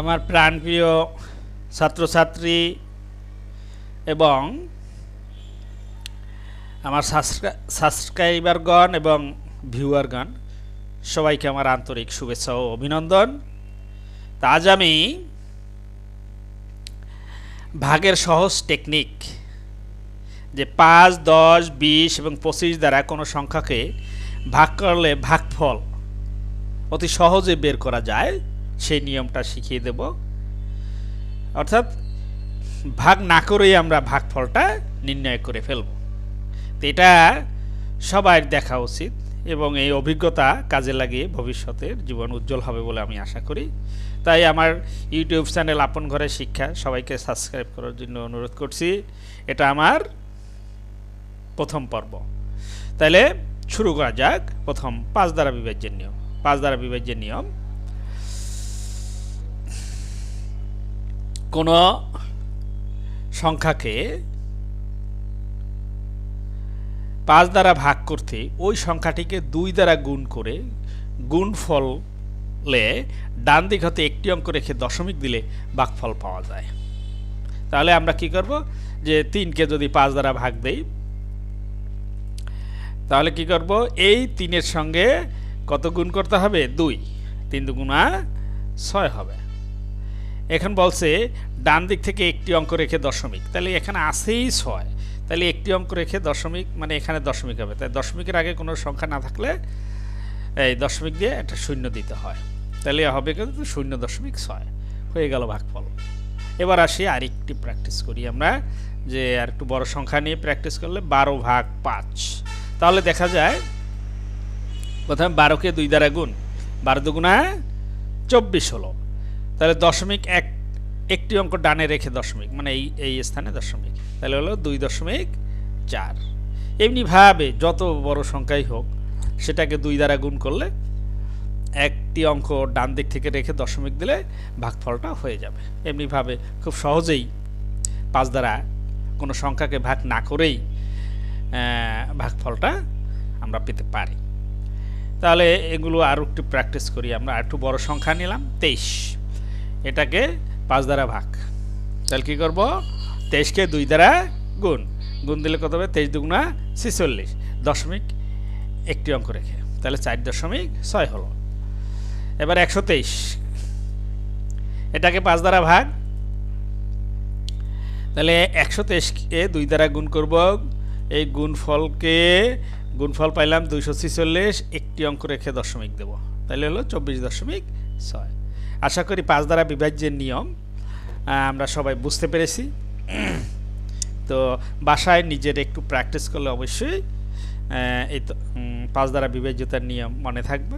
আমার প্রাণপ্রিয় ছাত্রছাত্রী এবং আমার সাবস্ক্রাইবারগণ এবং ভিউয়ারগণ, সবাইকে আমার আন্তরিক শুভেচ্ছা ও অভিনন্দন। তা আজ আমি ভাগের সহজ টেকনিক যে পাঁচ, দশ, বিশ এবং পঁচিশ দ্বারা কোনো সংখ্যাকে ভাগ করলে ভাগফল অতি সহজে বের করা যায়। সেই নিয়মটা শিখিয়ে দেব। অর্থাৎ ভাগ না করেই আমরা ভাগফলটা নির্ণয় করে ফেলব। তো এটা সবার দেখা উচিত এবং এই অভিজ্ঞতা কাজে লাগিয়ে ভবিষ্যতের জীবন উজ্জ্বল হবে বলে আমি আশা করি। তাই আমার ইউটিউব চ্যানেল আপন ঘরের শিক্ষা সবাইকে সাবস্ক্রাইব করার জন্য অনুরোধ করছি। এটা আমার প্রথম পর্ব। তাহলে শুরু করা যাক প্রথম পাঁচ দ্বারা বিভাজ্যের নিয়ম। পাঁচ দ্বারা বিভাজ্যের নিয়ম কোনো সংখ্যাকে পাঁচ দ্বারা ভাগ করতে ওই সংখ্যাটিকে দুই দ্বারা গুণ করে গুণফলে ডান দিক হতে একটি অঙ্ক রেখে দশমিক দিলে ভাগফল পাওয়া যায়। তাহলে আমরা কি করব? যে তিনকে যদি পাঁচ দ্বারা ভাগ দেই, তাহলে কি করব? এই তিনের সঙ্গে কত গুণ করতে হবে? দুই। তিন দুগুণা ছয় হবে। এখন বলছে, ডান দিক থেকে একটি অঙ্ক রেখে দশমিক। তাহলে এখানে আসেই ছয়। তাহলে একটি অঙ্ক রেখে দশমিক মানে এখানে দশমিক হবে। তাই দশমিকের আগে কোনো সংখ্যা না থাকলে এই দশমিক দিয়ে একটা শূন্য দিতে হয়। তাহলে হবে কিন্তু শূন্য দশমিক ছয়। হয়ে গেল ভাগফল। এবার আসি আরেকটি প্র্যাকটিস করি আমরা, যে আর একটু বড় সংখ্যা নিয়ে প্র্যাকটিস করলে বারো ভাগ পাঁচ। তাহলে দেখা যায়, প্রথমে বারোকে দুই দ্বারা গুণ। বারো দুগুণা চব্বিশ হলো। তাহলে দশমিক এক, একটি অঙ্ক ডানে রেখে দশমিক মানে এই এই স্থানে দশমিক। তাহলে হলো দুই দশমিক চার। এমনিভাবে যত বড় সংখ্যাই হোক, সেটাকে দুই দ্বারা গুণ করলে একটি অঙ্ক ডান দিক থেকে রেখে দশমিক দিলে ভাগফলটা হয়ে যাবে। এমনিভাবে খুব সহজেই পাঁচ দ্বারা কোনো সংখ্যাকে ভাগ না করেই ভাগফলটা আমরা পেতে পারি। তাহলে এগুলো আরও একটু প্র্যাকটিস করি আমরা। একটু বড় সংখ্যা নিলাম, তেইশ। এটাকে পাঁচ দ্বারা ভাগ। তাহলে কী করব? তেইশকে দুই দ্বারা গুণ। গুণ দিলে কত হবে? তেইশ দুগুণা ছিচল্লিশ। দশমিক একটি অঙ্ক রেখে। তাহলে চার দশমিক ছয় হলো। এবার একশো তেইশ। এটাকে পাঁচ দ্বারা ভাগ। তাহলে একশো তেইশকে দুই দ্বারা গুণ করব। এই গুণফলকে, গুণফল পাইলাম দুইশো ছিচল্লিশ। একটি অঙ্ক রেখে দশমিক দেব। তাহলে হলো চব্বিশ দশমিক ছয়। আশা করি পাঁচ দ্বারা বিভাজ্যের নিয়ম আমরা সবাই বুঝতে পেরেছি। তো বাসায় নিজের একটু প্র্যাকটিস করলে অবশ্যই এই পাঁচ দ্বারা বিভাজ্যতার নিয়ম মনে থাকবে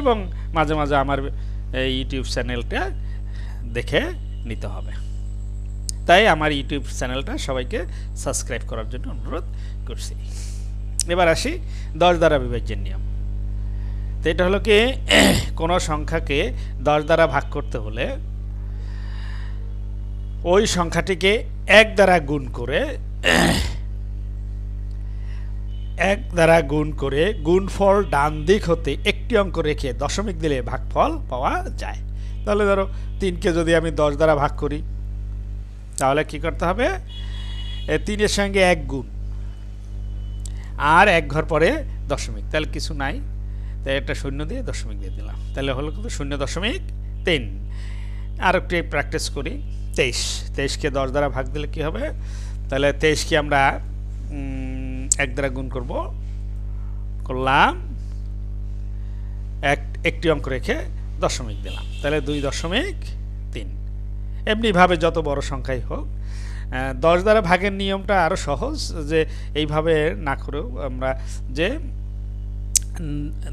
এবং মাঝে মাঝে আমার এই ইউটিউব চ্যানেলটা দেখে নিতে হবে। তাই আমার ইউটিউব চ্যানেলটা সবাইকে সাবস্ক্রাইব করার জন্য অনুরোধ করছি। এবার আসি দশ দ্বারা বিভাজ্যের নিয়ম। তো এটা হলো কি, কোনো সংখ্যাকে দশ দ্বারা ভাগ করতে হলে ওই সংখ্যাটিকে এক দ্বারা গুণ করে, এক দ্বারা গুণ করে গুণফল ডান দিক হতে একটি অঙ্ক রেখে দশমিক দিলে ভাগফল পাওয়া যায়। তাহলে ধরো তিনকে যদি আমি দশ দ্বারা ভাগ করি, তাহলে কি করতে হবে? তিনের সঙ্গে এক গুণ, আর এক ঘর পরে দশমিক, তাহলে কিছু নাই। তাই একটা শূন্য দিয়ে দশমিক দিয়ে দিলাম। তাহলে হলো কিন্তু শূন্য দশমিক তিন। আর একটু প্র্যাকটিস করি। তেইশ। তেইশকে দশ দ্বারা ভাগ দিলে কী হবে? তাহলে তেইশকে আমরা এক দ্বারা গুণ করব। করলাম। এক, একটি অঙ্ক রেখে দশমিক দিলাম। তাহলে দুই দশমিক তিন। এমনিভাবে যত বড় সংখ্যাই হোক দশ দ্বারা ভাগের নিয়মটা আরও সহজ যে এইভাবে না করেও আমরা যে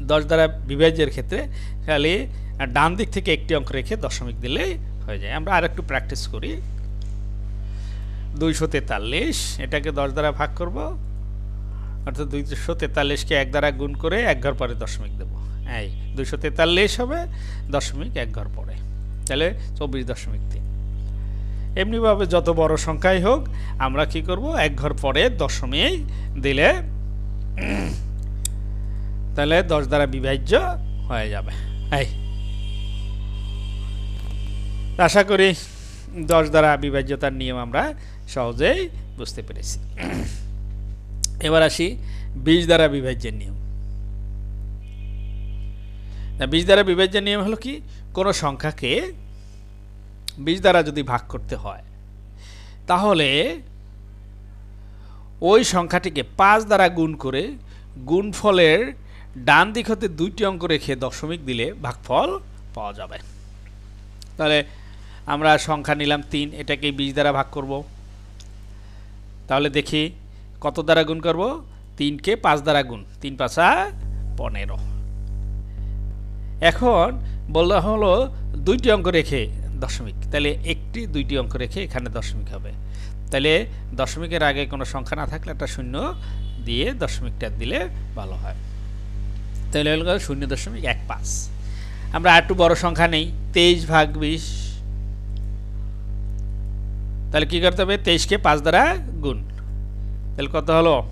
দশ দ্বারা বিভাজ্যের ক্ষেত্রে খালি ডান দিক থেকে একটি অঙ্ক রেখে দশমিক দিলেই হয়ে যায়। আমরা আর একটু প্র্যাকটিস করি। দুইশো তেতাল্লিশ, এটাকে দশ দ্বারা ভাগ করব। অর্থাৎ দুইশো তেতাল্লিশকে এক দ্বারা গুণ করে এক ঘর পরে দশমিক দেবো। এই, দুইশো তেতাল্লিশ হবে, দশমিক এক ঘর পরে। তাহলে চব্বিশ দশমিক তিন। এমনিভাবে যত বড় সংখ্যাই হোক, আমরা কি করব? এক ঘর পরে দশমিক দিলে তাহলে দশ দ্বারা বিভাজ্য হয়ে যাবে। আশা করি দশ দ্বারা বিভাজ্যতার নিয়ম আমরা সহজেই বুঝতে পেরেছি। এবার আসি বিশ দ্বারা বিভাজ্যের নিয়ম। বিশ দ্বারা বিভাজ্যের নিয়ম হলো কি? কোনো সংখ্যাকে বিশ দ্বারা যদি ভাগ করতে হয়, তাহলে ওই সংখ্যাটিকে পাঁচ দ্বারা গুণ করে গুণফলের ডান দিক হতে দুইটি অঙ্ক রেখে দশমিক দিলে ভাগফল পাওয়া যাবে। তাহলে আমরা সংখ্যা নিলাম তিন এটাকে বিশ দ্বারা ভাগ করব। তাহলে দেখি কত দ্বারা গুণ করব? তিনকে পাঁচ দ্বারা গুণ, তিন পাঁচা পনেরো। এখন বলা হলো দুইটি অঙ্ক রেখে দশমিক, তাহলে একটি দুইটি অঙ্ক রেখে এখানে দশমিক হবে। তাহলে দশমিকের আগে কোনো সংখ্যা না থাকলে একটা শূন্য দিয়ে দশমিকটা দিলে ভালো হয়। তাহলে হলো শূন্য দশমিক এক পাঁচ। আমরা আর একটু বড় সংখ্যা নেই, তেইশ ভাগ বিশ। তাহলে কী করতে হবে? তেইশকে পাঁচ দ্বারা গুণ। তাহলে কত হলো?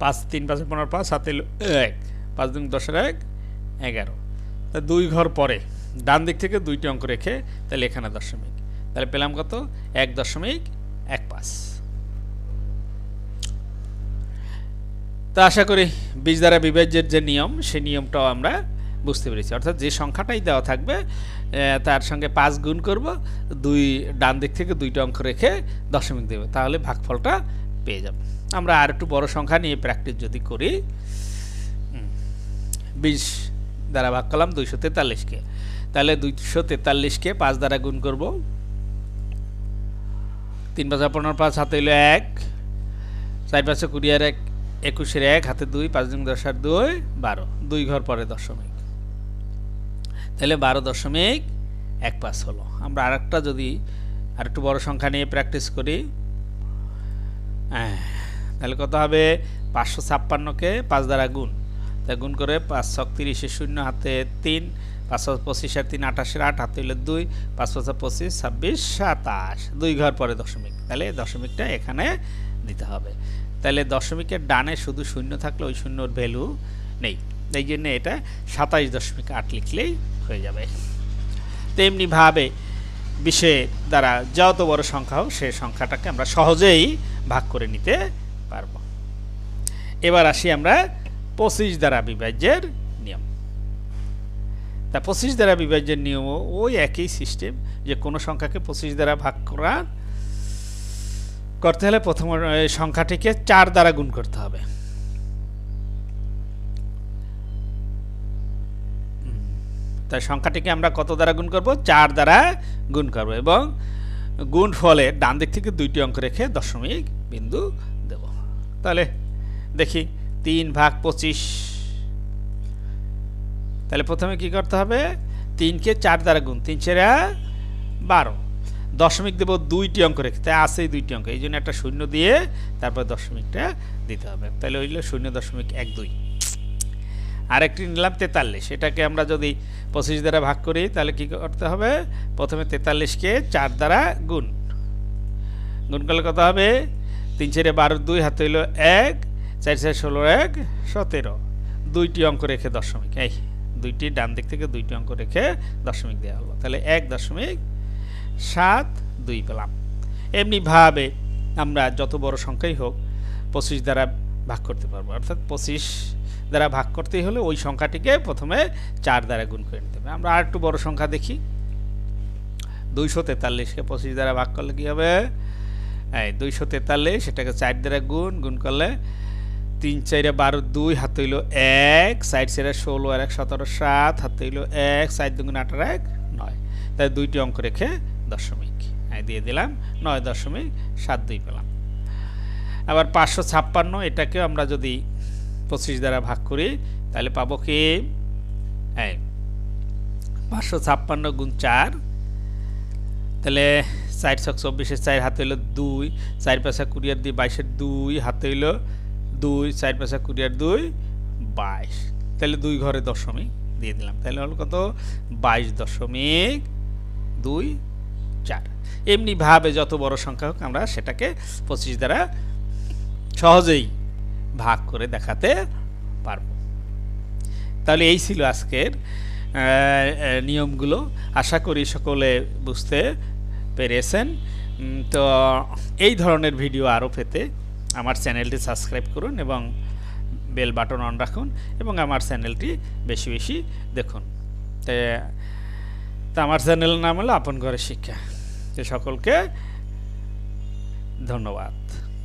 পাঁচ, তিন, পাঁচে, পনেরো, পাঁচ, সাত এক। পাঁচ দিন দশের এক, এগারো। তা দুই ঘর পরে, ডান দিক থেকে দুইটি অঙ্ক রেখে তাহলে এখানে দশমিক। তাহলে পেলাম কত? এক দশমিক এক পাঁচ। তো আশা করি বীজ দ্বারা বিভাজ্যের যে নিয়ম, সেই নিয়মটাও আমরা বুঝতে পেরেছি। অর্থাৎ যে সংখ্যাটাই দেওয়া থাকবে তার সঙ্গে পাঁচ গুণ করব, দুই ডান দিক থেকে দুইটা অঙ্ক রেখে দশমিক দেবে, তাহলে ভাগফলটা পেয়ে যাব। আমরা আর একটু বড় সংখ্যা নিয়ে প্র্যাকটিস যদি করি বিশ দ্বারা ভাগ করলাম দুইশো তেতাল্লিশকে। তাহলে দুইশো তেতাল্লিশকে পাঁচ দ্বারা গুণ করব। তিন পাঁচ পনেরো পাঁচ হাতে হইল এক, চার পাঁচশো কুড়ি আর এক একুশের এক, হাতে দুই, পাঁচ দিন দশ আর দুই, বারো। দুই ঘর পরে দশমিক। তাহলে বারো দশমিক এক পাঁচ হলো। আমরা আরেকটা যদি আরেকটু বড় সংখ্যা নিয়ে প্র্যাকটিস করি। তাহলে কত হবে? পাঁচশো ছাপ্পান্নকে পাঁচ দ্বারা গুণ। তাই গুণ করে পাঁচ ছক তিরিশে শূন্য, হাতে তিন পাঁচশো পঁচিশ আর তিন, আঠাশের আট, হাতে হইলে দুই, পাঁচ পাঁচশো পঁচিশ, ছাব্বিশ, সাতাশ। দুই ঘর পরে দশমিক। তাহলে দশমিকটা এখানে দিতে হবে। তাহলে দশমিকের ডানে শুধু শূন্য থাকলে ওই শূন্যর ভ্যালু নেই। এই জন্য এটা সাতাইশ দশমিক আট লিখলেই হয়ে যাবে। তেমনিভাবে বিশে দ্বারা যত বড় সংখ্যা হোক সেই সংখ্যাটাকে আমরা সহজেই ভাগ করে নিতে পারব। এবার আসি আমরা পঁচিশ দ্বারা বিভাজ্যের নিয়ম। তা পঁচিশ দ্বারা বিভাজ্যের নিয়মও ওই একই সিস্টেম যে কোনো সংখ্যাকে পঁচিশ দ্বারা ভাগ করার করতে হলে প্রথম সংখ্যাটিকে চার দ্বারা গুণ করতে হবে। তাই সংখ্যাটিকে আমরা কত দ্বারা গুণ করব? চার দ্বারা গুণ করব এবং গুণ ফলে ডান দিক থেকে দুইটি অঙ্ক রেখে দশমিক বিন্দু দেব। তাহলে দেখি, তিন ভাগ পঁচিশ। তাহলে প্রথমে কি করতে হবে? তিনকে চার দ্বারা গুণ, তিন চেরা বারো। দশমিক দেব দুইটি অঙ্ক রেখে, তাই আছেই দুইটি অঙ্ক, এই জন্য একটা শূন্য দিয়ে তারপর দশমিকটা দিতে হবে। তাহলে হইল শূন্য দশমিক এক দুই। আরেকটি নিলাম তেতাল্লিশ, এটাকে আমরা যদি পঁচিশ দ্বারা ভাগ করি, তাহলে কি করতে হবে? প্রথমে তেতাল্লিশকে চার দ্বারা গুণ। গুণ করলে কত হবে? তিন চারে বারো দুই, হাতে হইল এক, চার চার ষোলো এক, সতেরো। দুইটি অঙ্ক রেখে দশমিক, এই দুইটি ডান দিক থেকে দুইটি অঙ্ক রেখে দশমিক দেওয়া হলো। তাহলে এক দশমিক সাত, দুই পেলাম এমনিভাবে আমরা যত বড় সংখ্যাই হোক পঁচিশ দ্বারা ভাগ করতে পারব। অর্থাৎ পঁচিশ দ্বারা ভাগ করতেই হলে ওই সংখ্যাটিকে প্রথমে চার দ্বারা গুণ করে নিতে হবে। আমরা আর একটু বড় সংখ্যা দেখি। দুইশো তেতাল্লিশকে পঁচিশ দ্বারা ভাগ করলে কী হবে? এই দুইশো তেতাল্লিশ এটাকে চার দ্বারা গুণ গুণ করলে তিন চাইরে বারো, দুই, হাত হইল এক, সাইড চাইরে ষোলো, আর এক, সতেরো, সাত, হাত হইল এক, সাইড দুগুণ আঠারো, এক, নয়। তাই দুইটি অঙ্ক রেখে দশমিক। এই দিয়ে দিলাম, নয় দশমিক, সাত দুই পেলাম। আবার পাঁচশো ছাপ্পান্ন, এটাকেও আমরা যদি পঁচিশ দ্বারা ভাগ করি, তাহলে পাবো কি? এই, পাঁচশো ছাপ্পান্ন গুণ চার, তাহলে চার ছক চব্বিশের চার হাতে হইল দুই, চার পাঁচা কুড়িয়ার দুই বাইশের দুই হাতে হইল দুই, চার পাঁচা কুড়িয়ার দুই, বাইশ। তাহলে দুই ঘরে দশমিক, দিয়ে দিলাম। তাহলে হলো কত? বাইশ দশমিক দুই চার। এমনিভাবে যত বড় সংখ্যা হোক আমরা সেটাকে পঁচিশ দ্বারা সহজেই ভাগ করে দেখাতে পারব। তাহলে এই ছিল আজকের নিয়মগুলো। আশা করি সকলে বুঝতে পেরেছেন। তো এই ধরনের ভিডিও আরও পেতে আমার চ্যানেলটি সাবস্ক্রাইব করুন এবং বেল বাটন অন রাখুন এবং আমার চ্যানেলটি বেশি বেশি দেখুন। তে আমার চ্যানেলের নাম হলো আপন ঘরের শিক্ষা। সকলকে ধন্যবাদ।